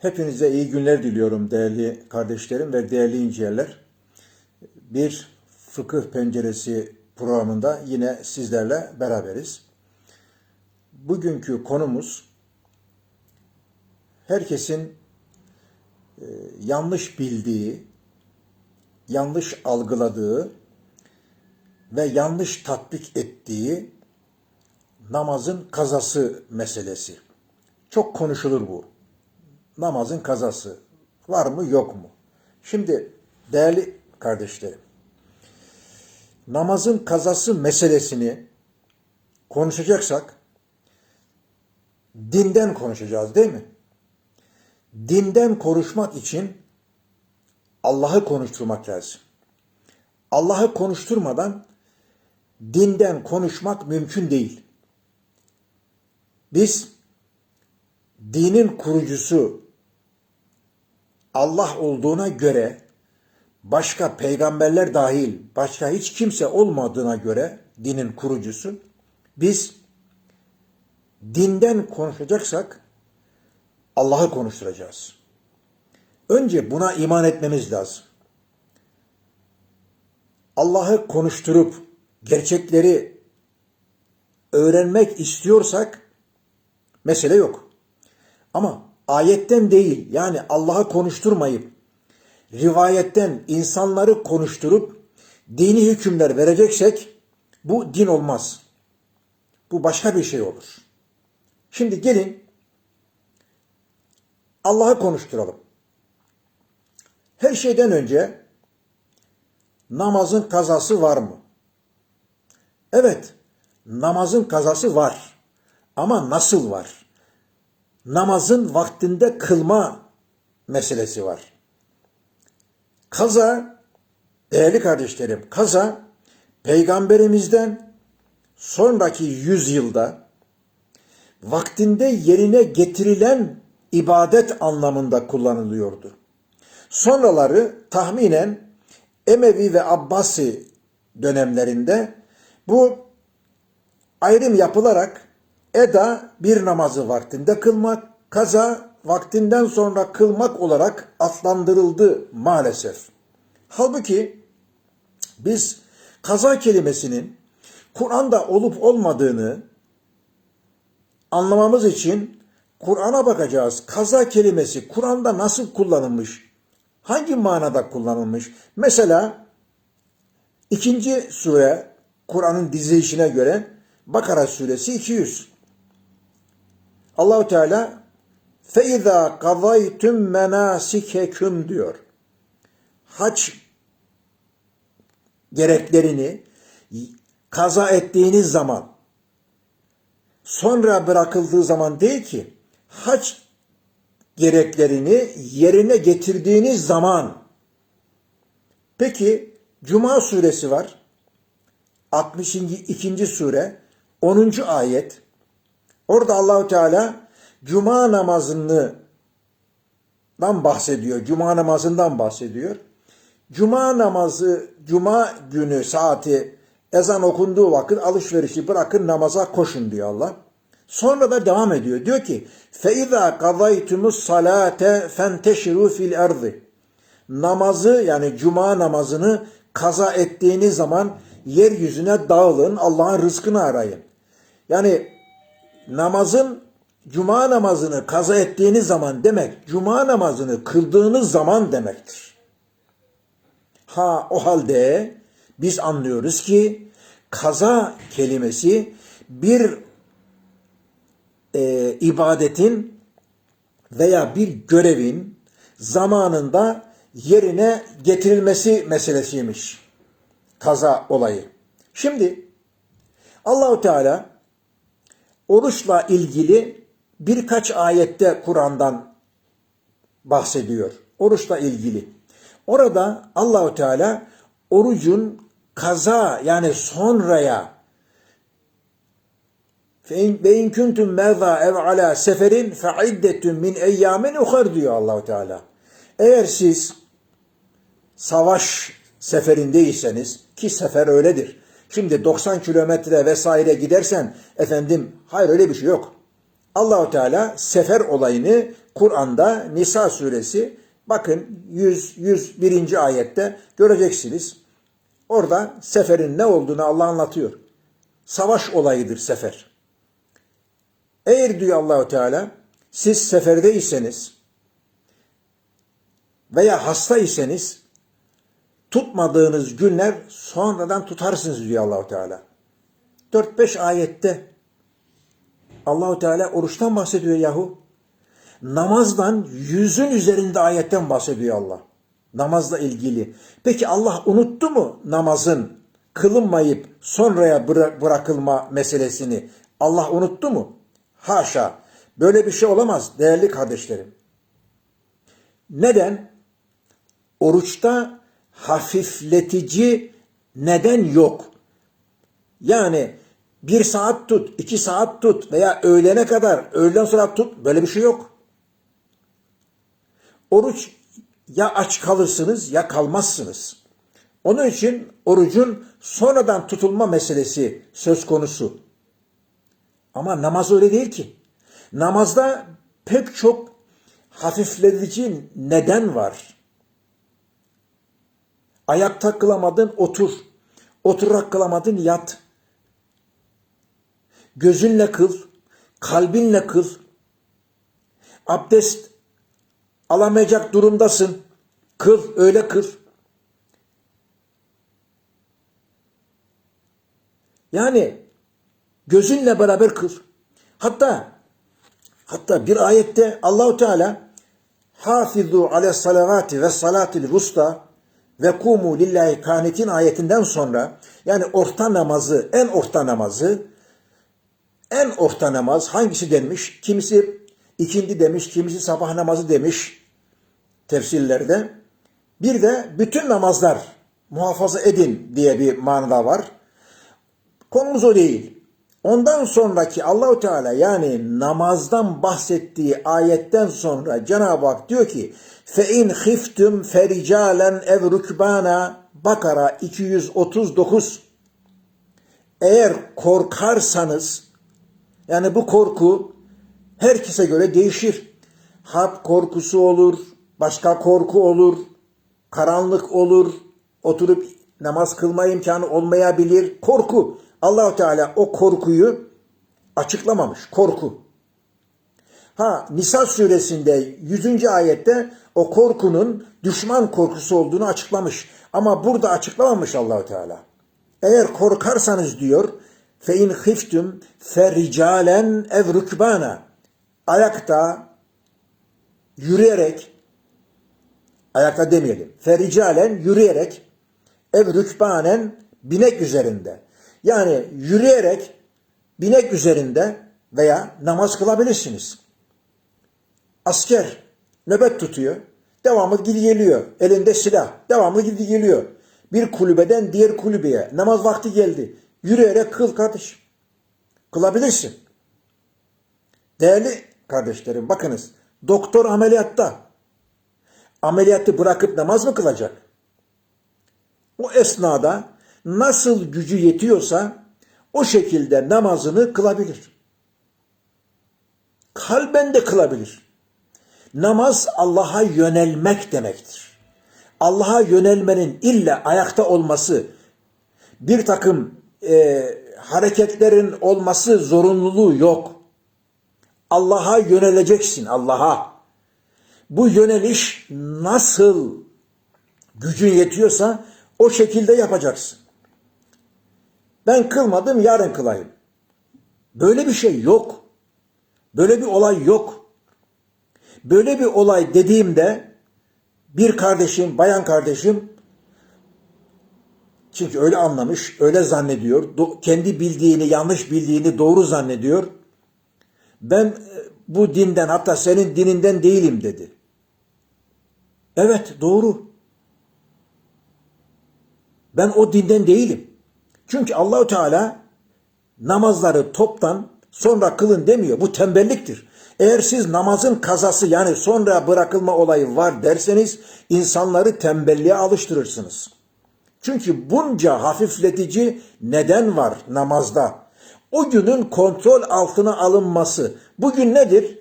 Hepinize iyi günler diliyorum değerli kardeşlerim ve değerli inceleyenler. Bir fıkıh penceresi programında yine sizlerle beraberiz. Bugünkü konumuz herkesin e, yanlış bildiği, yanlış algıladığı ve yanlış tatbik ettiği namazın kazası meselesi. Çok konuşulur bu. Namazın kazası var mı yok mu? Şimdi değerli kardeşlerim, namazın kazası meselesini konuşacaksak dinden konuşacağız değil mi? Dinden konuşmak için Allah'ı konuşturmak lazım. Allah'ı konuşturmadan dinden konuşmak mümkün değil. Biz dinin kurucusu Allah olduğuna göre başka peygamberler dahil başka hiç kimse olmadığına göre dinin kurucusu biz dinden konuşacaksak Allah'ı konuşturacağız. Önce buna iman etmemiz lazım. Allah'ı konuşturup gerçekleri öğrenmek istiyorsak mesele yok. Ama ayetten değil yani Allah'ı konuşturmayıp rivayetten insanları konuşturup dini hükümler vereceksek bu din olmaz. Bu başka bir şey olur. Şimdi gelin Allah'ı konuşturalım. Her şeyden önce namazın kazası var mı? Evet, namazın kazası var. Ama nasıl var? Namazın vaktinde kılma meselesi var. Kaza, değerli kardeşlerim, kaza peygamberimizden sonraki yüzyılda vaktinde yerine getirilen ibadet anlamında kullanılıyordu. Sonraları tahminen Emevi ve Abbasi dönemlerinde bu ayrım yapılarak eda bir namazı vaktinde kılmak, kaza vaktinden sonra kılmak olarak adlandırıldı maalesef. Halbuki biz kaza kelimesinin Kur'an'da olup olmadığını anlamamız için Kur'an'a bakacağız. Kaza kelimesi Kur'an'da nasıl kullanılmış? Hangi manada kullanılmış? Mesela ikinci sure Kur'an'ın dizilişine göre Bakara suresi 200. Allahu Teala feiza kazaytum menasikeküm diyor. Hac gereklerini kaza ettiğiniz zaman sonra bırakıldığı zaman değil ki hac gereklerini yerine getirdiğiniz zaman peki Cuma suresi var 62. sure 10. ayet orada Allahu Teala cuma namazını dan bahsediyor. Cuma namazından bahsediyor. Cuma namazı, cuma günü saati ezan okunduğu vakit alışverişi bırakın namaza koşun diyor Allah. Sonra da devam ediyor. Diyor ki: "Feiza kazaytumus salate fenteşiru fil erdi." Namazı yani cuma namazını kaza ettiğiniz zaman yeryüzüne dağılın, Allah'ın rızkını arayın. Yani namazın cuma namazını kaza ettiğiniz zaman demek cuma namazını kıldığınız zaman demektir. Ha o halde biz anlıyoruz ki kaza kelimesi bir e, ibadetin veya bir görevin zamanında yerine getirilmesi meselesiymiş. Kaza olayı. Şimdi Allahu Teala oruçla ilgili birkaç ayette Kur'an'dan bahsediyor. Oruçla ilgili. Orada Allahu Teala orucun kaza yani sonraya ve in kuntum merza ev ala seferin fe iddetun min eyyamin uhar diyor Allahu Teala. Eğer siz savaş seferindeyseniz ki sefer öyledir. Şimdi 90 kilometre vesaire gidersen efendim hayır öyle bir şey yok. Allahu Teala sefer olayını Kur'an'da Nisa suresi bakın 100 101. ayette göreceksiniz. Orada seferin ne olduğunu Allah anlatıyor. Savaş olayıdır sefer. Eğer diyor Allahu Teala siz seferdeyseniz veya hastaysanız tutmadığınız günler sonradan tutarsınız diyor Allahu Teala. 4-5 ayette Allahu Teala oruçtan bahsediyor yahu. Namazdan yüzün üzerinde ayetten bahsediyor Allah. Namazla ilgili. Peki Allah unuttu mu namazın kılınmayıp sonraya bıra- bırakılma meselesini? Allah unuttu mu? Haşa. Böyle bir şey olamaz değerli kardeşlerim. Neden? Oruçta hafifletici neden yok. Yani bir saat tut, iki saat tut veya öğlene kadar, öğleden sonra tut. Böyle bir şey yok. Oruç ya aç kalırsınız ya kalmazsınız. Onun için orucun sonradan tutulma meselesi söz konusu. Ama namaz öyle değil ki. Namazda pek çok hafifletici neden var. Ayakta kılamadın otur. Oturarak kılamadın yat. Gözünle kıl, kalbinle kıl. Abdest alamayacak durumdasın. Kıl, öyle kıl. Yani gözünle beraber kıl. Hatta hatta bir ayette Allahu Teala hafizu ale salavati ve salatil vusta ve kumu lillahi kanitin ayetinden sonra yani orta namazı, en orta namazı en orta namaz hangisi denmiş? Kimisi ikindi demiş, kimisi sabah namazı demiş tefsirlerde. Bir de bütün namazlar muhafaza edin diye bir manada var. Konumuz o değil. Ondan sonraki Allahu Teala yani namazdan bahsettiği ayetten sonra Cenab-ı Hak diyor ki fe in khiftum fericalen ev rukbana Bakara 239 eğer korkarsanız yani bu korku herkese göre değişir. Harp korkusu olur, başka korku olur, karanlık olur, oturup namaz kılma imkanı olmayabilir. Korku. Allahu Teala o korkuyu açıklamamış. Korku. Ha Nisa suresinde 100. ayette o korkunun düşman korkusu olduğunu açıklamış. Ama burada açıklamamış Allahu Teala. Eğer korkarsanız diyor fe in khiftum fericalen ev rükbana ayakta yürüyerek ayakta demeyelim. Fericalen yürüyerek ev rükbanen binek üzerinde. Yani yürüyerek binek üzerinde veya namaz kılabilirsiniz. Asker nöbet tutuyor. Devamlı gidi geliyor. Elinde silah. Devamlı gidi geliyor. Bir kulübeden diğer kulübeye. Namaz vakti geldi. Yürüyerek kıl kardeşim. Kılabilirsin. Değerli kardeşlerim bakınız. Doktor ameliyatta. Ameliyatı bırakıp namaz mı kılacak? O esnada nasıl gücü yetiyorsa o şekilde namazını kılabilir. Kalben de kılabilir. Namaz Allah'a yönelmek demektir. Allah'a yönelmenin illa ayakta olması, bir takım e, hareketlerin olması zorunluluğu yok. Allah'a yöneleceksin, Allah'a. Bu yöneliş nasıl gücün yetiyorsa o şekilde yapacaksın. Ben kılmadım yarın kılayım. Böyle bir şey yok. Böyle bir olay yok. Böyle bir olay dediğimde bir kardeşim, bayan kardeşim çünkü öyle anlamış, öyle zannediyor. kendi bildiğini, yanlış bildiğini doğru zannediyor. Ben e, bu dinden hatta senin dininden değilim dedi. Evet doğru. Ben o dinden değilim. Çünkü Allahu Teala namazları toptan sonra kılın demiyor. Bu tembelliktir. Eğer siz namazın kazası yani sonra bırakılma olayı var derseniz insanları tembelliğe alıştırırsınız. Çünkü bunca hafifletici neden var namazda. O günün kontrol altına alınması, Bugün nedir?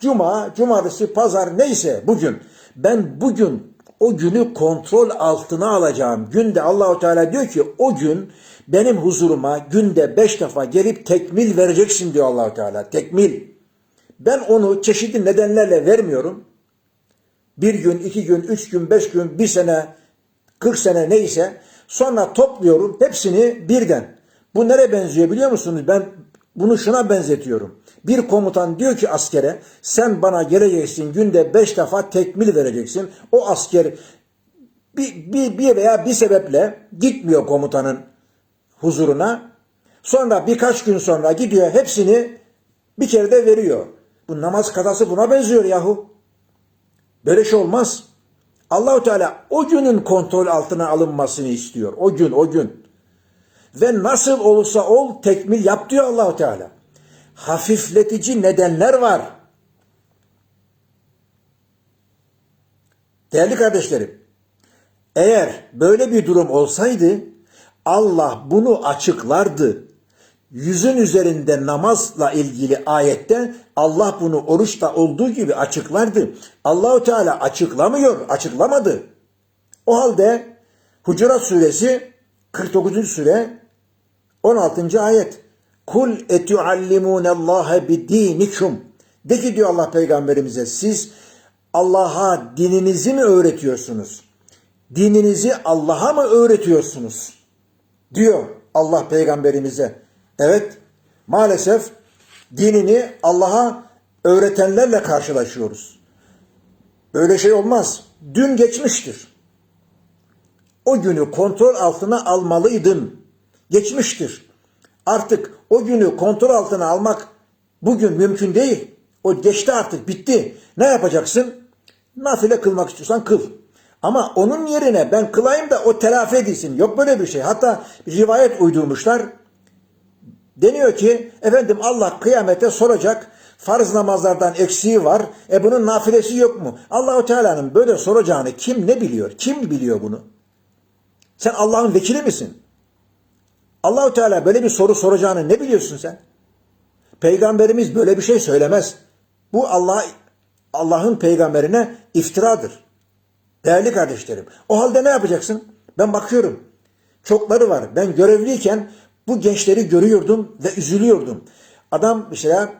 Cuma, cumartesi, pazar neyse bugün. Ben bugün o günü kontrol altına alacağım. Günde Allahu Teala diyor ki o gün benim huzuruma günde beş defa gelip tekmil vereceksin diyor Allahu Teala. Tekmil. Ben onu çeşitli nedenlerle vermiyorum. Bir gün, iki gün, üç gün, beş gün, bir sene, kırk sene neyse. Sonra topluyorum hepsini birden. Bu nereye benziyor biliyor musunuz? Ben bunu şuna benzetiyorum. Bir komutan diyor ki askere sen bana geleceksin günde beş defa tekmil vereceksin. O asker bir, bir, bir veya bir sebeple gitmiyor komutanın huzuruna. Sonra birkaç gün sonra gidiyor hepsini bir kere de veriyor. Bu namaz kazası buna benziyor yahu. Böyle şey olmaz. Allahu Teala o günün kontrol altına alınmasını istiyor. O gün, o gün. Ve nasıl olursa ol tekmil yap diyor Allahu Teala. Hafifletici nedenler var. Değerli kardeşlerim, eğer böyle bir durum olsaydı Allah bunu açıklardı. Yüzün üzerinde namazla ilgili ayette Allah bunu oruçta olduğu gibi açıklardı. Allahu Teala açıklamıyor, açıklamadı. O halde Hucurat suresi 49. sure 16. ayet. Kul etuallimunallaha bidinikum. De ki diyor Allah peygamberimize siz Allah'a dininizi mi öğretiyorsunuz? Dininizi Allah'a mı öğretiyorsunuz? Diyor Allah peygamberimize. Evet maalesef dinini Allah'a öğretenlerle karşılaşıyoruz. Böyle şey olmaz. Dün geçmiştir. O günü kontrol altına almalıydın. Geçmiştir. Artık o günü kontrol altına almak bugün mümkün değil. O geçti artık bitti. Ne yapacaksın? Nafile kılmak istiyorsan kıl. Ama onun yerine ben kılayım da o telafi edilsin. Yok böyle bir şey. Hatta rivayet uydurmuşlar. Deniyor ki efendim Allah kıyamete soracak farz namazlardan eksiği var. E bunun nafilesi yok mu? Allahu Teala'nın böyle soracağını kim ne biliyor? Kim biliyor bunu? Sen Allah'ın vekili misin? Allahu Teala böyle bir soru soracağını ne biliyorsun sen? Peygamberimiz böyle bir şey söylemez. Bu Allah Allah'ın peygamberine iftiradır. Değerli kardeşlerim. O halde ne yapacaksın? Ben bakıyorum. Çokları var. Ben görevliyken bu gençleri görüyordum ve üzülüyordum. Adam mesela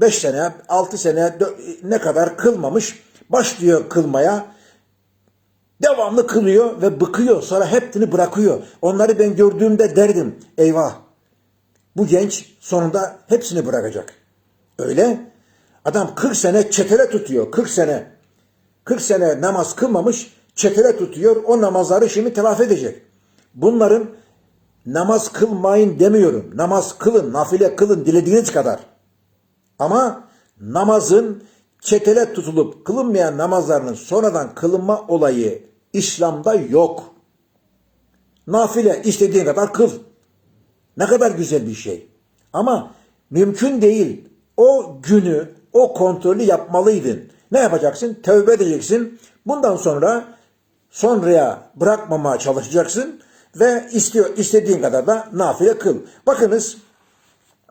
5 sene, 6 sene ne kadar kılmamış. Başlıyor kılmaya. Devamlı kılıyor ve bıkıyor. Sonra hepsini bırakıyor. Onları ben gördüğümde derdim. Eyvah. Bu genç sonunda hepsini bırakacak. Öyle. Adam 40 sene çetele tutuyor. 40 sene. 40 sene namaz kılmamış çetele tutuyor. O namazları şimdi telafi edecek. Bunların namaz kılmayın demiyorum. Namaz kılın, nafile kılın dilediğiniz kadar. Ama namazın çetele tutulup kılınmayan namazlarının sonradan kılınma olayı İslam'da yok. Nafile istediğin kadar kıl. Ne kadar güzel bir şey. Ama mümkün değil. O günü, o kontrolü yapmalıydın. Ne yapacaksın? Tövbe edeceksin. Bundan sonra sonraya bırakmamaya çalışacaksın ve istiyor istediğin kadar da nafile kıl. Bakınız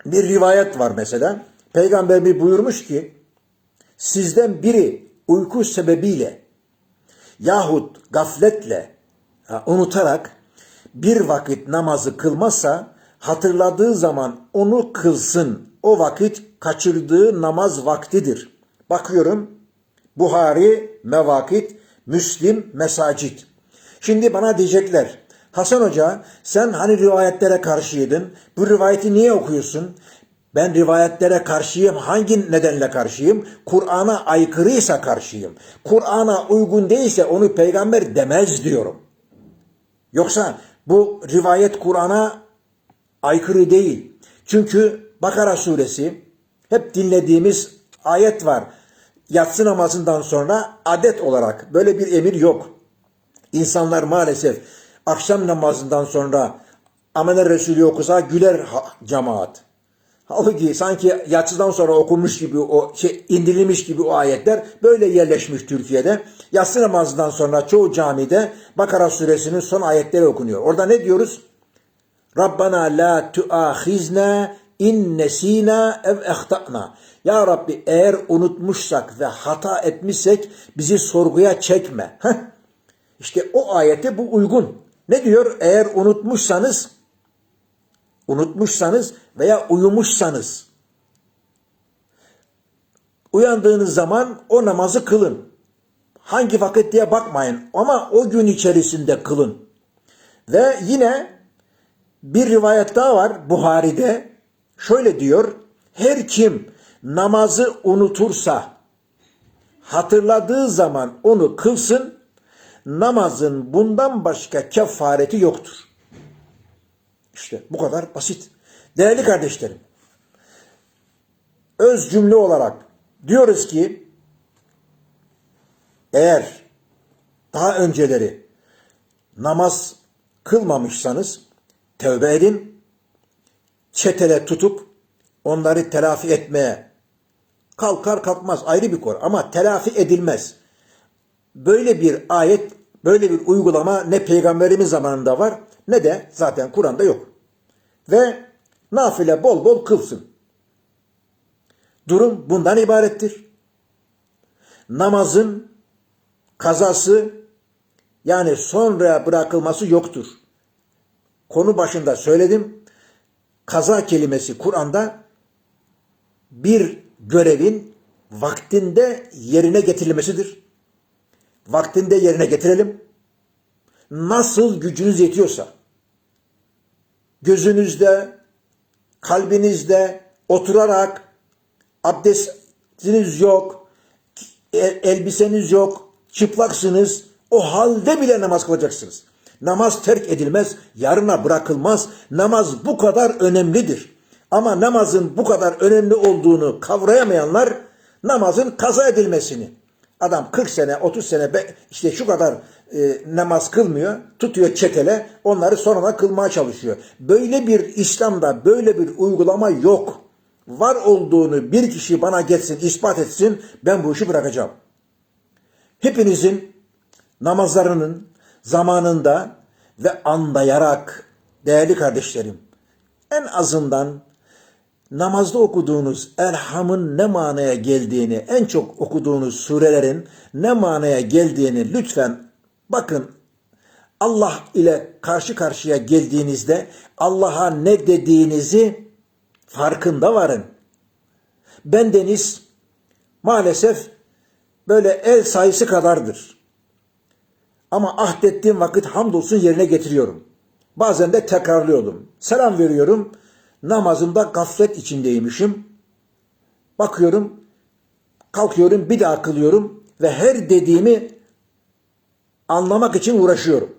bir rivayet var mesela. Peygamber bir buyurmuş ki sizden biri uyku sebebiyle yahut gafletle unutarak bir vakit namazı kılmazsa hatırladığı zaman onu kılsın. O vakit kaçırdığı namaz vaktidir. Bakıyorum Buhari mevakit, Müslim mesacit. Şimdi bana diyecekler Hasan Hoca sen hani rivayetlere karşıydın. Bu rivayeti niye okuyorsun? Ben rivayetlere karşıyım. Hangi nedenle karşıyım? Kur'an'a aykırıysa karşıyım. Kur'an'a uygun değilse onu peygamber demez diyorum. Yoksa bu rivayet Kur'an'a aykırı değil. Çünkü Bakara suresi hep dinlediğimiz ayet var. Yatsı namazından sonra adet olarak böyle bir emir yok. İnsanlar maalesef akşam namazından sonra Amener Resulü okusa güler cemaat. Halbuki sanki yatsıdan sonra okunmuş gibi o şey indirilmiş gibi o ayetler böyle yerleşmiş Türkiye'de. Yatsı namazından sonra çoğu camide Bakara suresinin son ayetleri okunuyor. Orada ne diyoruz? Rabbana la tuahizna in nesina ev ehtana. Ya Rabbi eğer unutmuşsak ve hata etmişsek bizi sorguya çekme. Heh. İşte o ayete bu uygun. Ne diyor? Eğer unutmuşsanız unutmuşsanız veya uyumuşsanız uyandığınız zaman o namazı kılın. Hangi vakit diye bakmayın ama o gün içerisinde kılın. Ve yine bir rivayet daha var Buhari'de. Şöyle diyor. Her kim namazı unutursa hatırladığı zaman onu kılsın. Namazın bundan başka kefareti yoktur. İşte bu kadar basit. Değerli kardeşlerim. Öz cümle olarak diyoruz ki eğer daha önceleri namaz kılmamışsanız tövbe edin. Çetele tutup onları telafi etmeye kalkar kalkmaz ayrı bir konu ama telafi edilmez. Böyle bir ayet, böyle bir uygulama ne peygamberimiz zamanında var ne de zaten Kur'an'da yok. Ve nafile bol bol kılsın. Durum bundan ibarettir. Namazın kazası yani sonra bırakılması yoktur. Konu başında söyledim. Kaza kelimesi Kur'an'da bir görevin vaktinde yerine getirilmesidir. Vaktinde yerine getirelim. Nasıl gücünüz yetiyorsa gözünüzde, kalbinizde oturarak abdestiniz yok, el- elbiseniz yok, çıplaksınız. O halde bile namaz kılacaksınız. Namaz terk edilmez, yarına bırakılmaz. Namaz bu kadar önemlidir. Ama namazın bu kadar önemli olduğunu kavrayamayanlar namazın kaza edilmesini. Adam 40 sene, 30 sene işte şu kadar e, namaz kılmıyor, tutuyor çetele, onları sonradan kılmaya çalışıyor. Böyle bir İslam'da böyle bir uygulama yok. Var olduğunu bir kişi bana gelsin, ispat etsin, ben bu işi bırakacağım. Hepinizin namazlarının zamanında ve anlayarak değerli kardeşlerim en azından namazda okuduğunuz elhamın ne manaya geldiğini, en çok okuduğunuz surelerin ne manaya geldiğini lütfen bakın. Allah ile karşı karşıya geldiğinizde Allah'a ne dediğinizi farkında varın. Bendeniz maalesef böyle el sayısı kadardır. Ama ahdettiğim vakit hamdolsun yerine getiriyorum. Bazen de tekrarlıyordum. Selam veriyorum. Namazımda gaflet içindeymişim. Bakıyorum, kalkıyorum, bir daha kılıyorum ve her dediğimi anlamak için uğraşıyorum.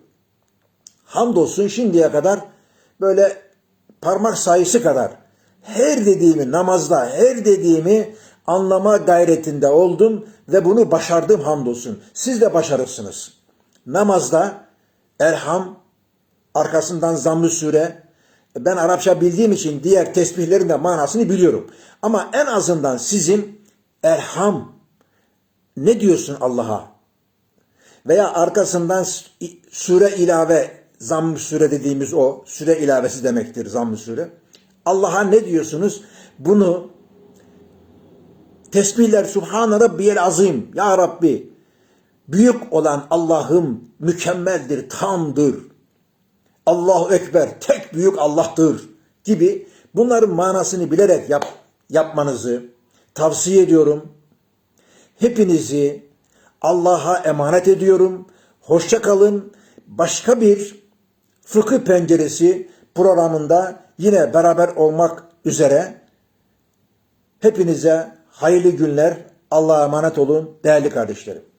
Hamdolsun şimdiye kadar böyle parmak sayısı kadar her dediğimi namazda her dediğimi anlama gayretinde oldum ve bunu başardım hamdolsun. Siz de başarırsınız. Namazda Elham, arkasından Zamm-ı Sure, ben Arapça bildiğim için diğer tesbihlerin de manasını biliyorum. Ama en azından sizin Erham ne diyorsun Allah'a? Veya arkasından sure ilave, zamm sure dediğimiz o, süre ilavesi demektir zamm sure. Allah'a ne diyorsunuz? Bunu tesbihler Subhan Rabbiyel Azim, Ya Rabbi, büyük olan Allah'ım mükemmeldir, tamdır. Allahu Ekber, tek büyük Allah'tır gibi bunların manasını bilerek yap, yapmanızı tavsiye ediyorum. Hepinizi Allah'a emanet ediyorum. Hoşça kalın. Başka bir fıkıh penceresi programında yine beraber olmak üzere hepinize hayırlı günler. Allah'a emanet olun değerli kardeşlerim.